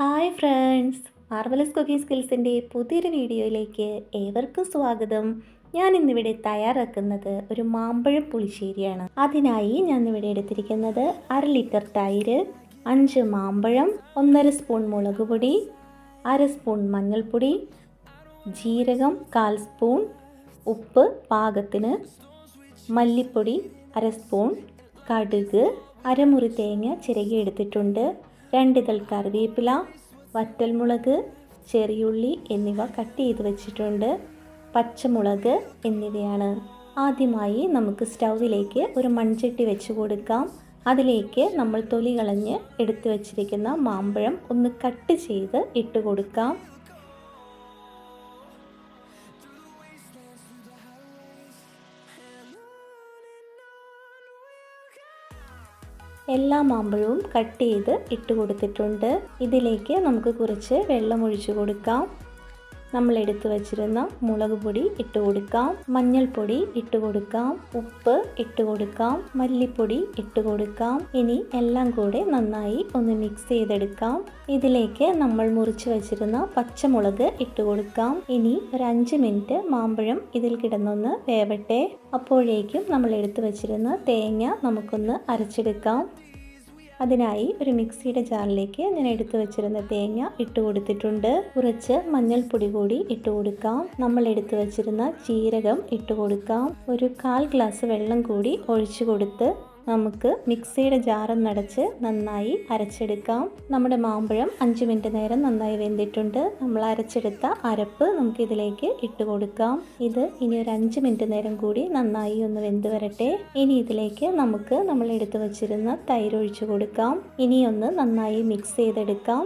Hi friends marvellous cooking സ്കിൽസിന്റെ പുതിയൊരു വീഡിയോയിലേക്ക് ഏവർക്കും സ്വാഗതം. ഞാൻ ഇന്നിവിടെ തയ്യാറാക്കുന്നത് ഒരു മാമ്പഴം പുളിശ്ശേരിയാണ്. അതിനായി ഞാൻ ഇവിടെ എടുത്തിരിക്കുന്നത് അര ലിറ്റർ തൈര് അഞ്ച് മാമ്പഴം ഒന്നര സ്പൂൺ മുളക് പൊടി അര സ്പൂൺ മഞ്ഞൾപ്പൊടി ജീരകം കാൽ സ്പൂൺ ഉപ്പ് പാകത്തിന് മല്ലിപ്പൊടി അര സ്പൂൺ കടുക് അരമുറി തേങ്ങ ചിരകി എടുത്തിട്ടുണ്ട്. രണ്ടിതൾ കറിവേപ്പില വറ്റൽമുളക് ചെറിയുള്ളി എന്നിവ കട്ട് ചെയ്ത് വെച്ചിട്ടുണ്ട്. പച്ചമുളക് എന്നിവയാണ്. ആദ്യമായി നമുക്ക് സ്റ്റൗവിലേക്ക് ഒരു മൺചട്ടി വെച്ച് കൊടുക്കാം. അതിലേക്ക് നമ്മൾ തൊലി കളഞ്ഞ് എടുത്തു വച്ചിരിക്കുന്ന മാമ്പഴം ഒന്ന് കട്ട് ചെയ്ത് ഇട്ട് കൊടുക്കാം. എല്ലാ മാമ്പഴവും കട്ട് ചെയ്ത് ഇട്ട് കൊടുത്തിട്ടുണ്ട്. ഇതിലേക്ക് നമുക്ക് കുറച്ച് വെള്ളം ഒഴിച്ചു കൊടുക്കാം. നമ്മൾ എടുത്തു വച്ചിരുന്ന മുളക് പൊടി ഇട്ട് കൊടുക്കാം. മഞ്ഞൾപ്പൊടി ഇട്ട് കൊടുക്കാം. ഉപ്പ് ഇട്ട് കൊടുക്കാം. മല്ലിപ്പൊടി ഇട്ട് കൊടുക്കാം. ഇനി എല്ലാം കൂടെ നന്നായി ഒന്ന് മിക്സ് ചെയ്തെടുക്കാം. ഇതിലേക്ക് നമ്മൾ മുറിച്ച് വെച്ചിരുന്ന പച്ചമുളക് ഇട്ട് കൊടുക്കാം. ഇനി ഒരു അഞ്ച് മിനിറ്റ് മാമ്പഴം ഇതിൽ കിടന്നൊന്ന് വേവട്ടെ. അപ്പോഴേക്കും നമ്മൾ എടുത്തു വച്ചിരുന്ന തേങ്ങ നമുക്കൊന്ന് അരച്ചെടുക്കാം. അതിനായി ഒരു മിക്സിയുടെ ജാറിലേക്ക് ഞാൻ എടുത്തു വെച്ചിരുന്ന തേങ്ങ ഇട്ട് കൊടുത്തിട്ടുണ്ട്. കുറച്ച് മഞ്ഞൾപ്പൊടി കൂടി ഇട്ട് കൊടുക്കാം. നമ്മൾ എടുത്തു വെച്ചിരുന്ന ജീരകം ഇട്ട് കൊടുക്കാം. ഒരു കാൽ ഗ്ലാസ് വെള്ളം കൂടി ഒഴിച്ചു കൊടുത്ത് നമുക്ക് മിക്സിയുടെ ജാറും നടച്ച് നന്നായി അരച്ചെടുക്കാം. നമ്മുടെ മാമ്പഴം അഞ്ച് മിനിറ്റ് നേരം നന്നായി വെന്തിട്ടുണ്ട്. നമ്മൾ അരച്ചെടുത്ത അരപ്പ് നമുക്ക് ഇതിലേക്ക് ഇട്ട് കൊടുക്കാം. ഇത് ഇനി ഒരു അഞ്ച് മിനിറ്റ് നേരം കൂടി നന്നായി ഒന്ന് വെന്ത് വരട്ടെ. ഇനി ഇതിലേക്ക് നമുക്ക് നമ്മൾ എടുത്തു വച്ചിരുന്ന തൈര് ഒഴിച്ചു കൊടുക്കാം. ഇനി ഒന്ന് നന്നായി മിക്സ് ചെയ്തെടുക്കാം.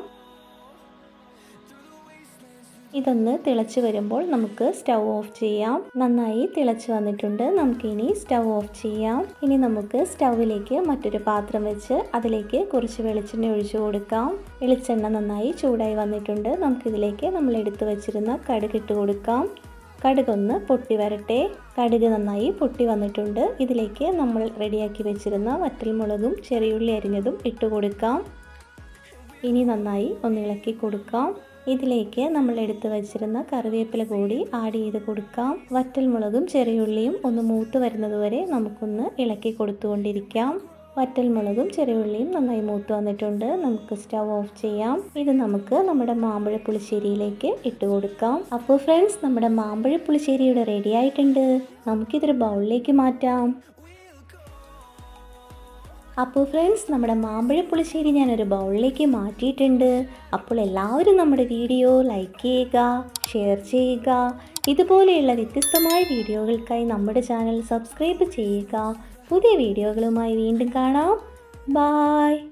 ഇതൊന്ന് തിളച്ച് വരുമ്പോൾ നമുക്ക് സ്റ്റൗ ഓഫ് ചെയ്യാം. നന്നായി തിളച്ച് വന്നിട്ടുണ്ട്. നമുക്കിനി സ്റ്റൗ ഓഫ് ചെയ്യാം. ഇനി നമുക്ക് സ്റ്റൗവിലേക്ക് മറ്റൊരു പാത്രം വെച്ച് അതിലേക്ക് കുറച്ച് വെളിച്ചെണ്ണ ഒഴിച്ചു കൊടുക്കാം. വെളിച്ചെണ്ണ നന്നായി ചൂടായി വന്നിട്ടുണ്ട്. നമുക്കിതിലേക്ക് നമ്മൾ എടുത്തു വെച്ചിരുന്ന കടുക് ഇട്ട് കൊടുക്കാം. കടുകൊന്ന് പൊട്ടി വരട്ടെ. കടുക് നന്നായി പൊട്ടി വന്നിട്ടുണ്ട്. ഇതിലേക്ക് നമ്മൾ റെഡിയാക്കി വെച്ചിരുന്ന വറ്റൽമുളകും ചെറിയുള്ളി അരിഞ്ഞതും ഇട്ട് കൊടുക്കാം. ഇനി നന്നായി ഒന്ന് ഇളക്കി കൊടുക്കാം. ഇതിലേക്ക് നമ്മൾ എടുത്തു വച്ചിരുന്ന കറിവേപ്പില കൂടി ആഡ് ചെയ്ത് കൊടുക്കാം. വറ്റൽമുളകും ചെറിയുള്ളിയും ഒന്ന് മൂത്ത് വരുന്നത് വരെ നമുക്കൊന്ന് ഇളക്കി കൊടുത്തുകൊണ്ടിരിക്കാം. വറ്റൽമുളകും ചെറിയുള്ളിയും നന്നായി മൂത്ത് വന്നിട്ടുണ്ട്. നമുക്ക് സ്റ്റവ് ഓഫ് ചെയ്യാം. ഇത് നമുക്ക് നമ്മുടെ മാമ്പഴ പുളിശ്ശേരിയിലേക്ക് ഇട്ട് കൊടുക്കാം. അപ്പോൾ ഫ്രണ്ട്സ് നമ്മുടെ മാമ്പഴ പുളിശ്ശേരി ഇവിടെ റെഡി ആയിട്ടുണ്ട്. നമുക്കിതൊരു ബൗളിലേക്ക് മാറ്റാം. അപ്പോൾ ഫ്രണ്ട്സ് നമ്മുടെ മാമ്പഴ പുളിശ്ശേരി ഞാനൊരു ബൗളിലേക്ക് മാറ്റിയിട്ടുണ്ട്. അപ്പോൾ എല്ലാവരും നമ്മുടെ വീഡിയോ ലൈക്ക് ചെയ്യുക ഷെയർ ചെയ്യുക. ഇതുപോലെയുള്ള വ്യത്യസ്തമായ വീഡിയോകൾക്കായി നമ്മുടെ ചാനൽ സബ്സ്ക്രൈബ് ചെയ്യുക. പുതിയ വീഡിയോകളുമായി വീണ്ടും കാണാം. ബായ്.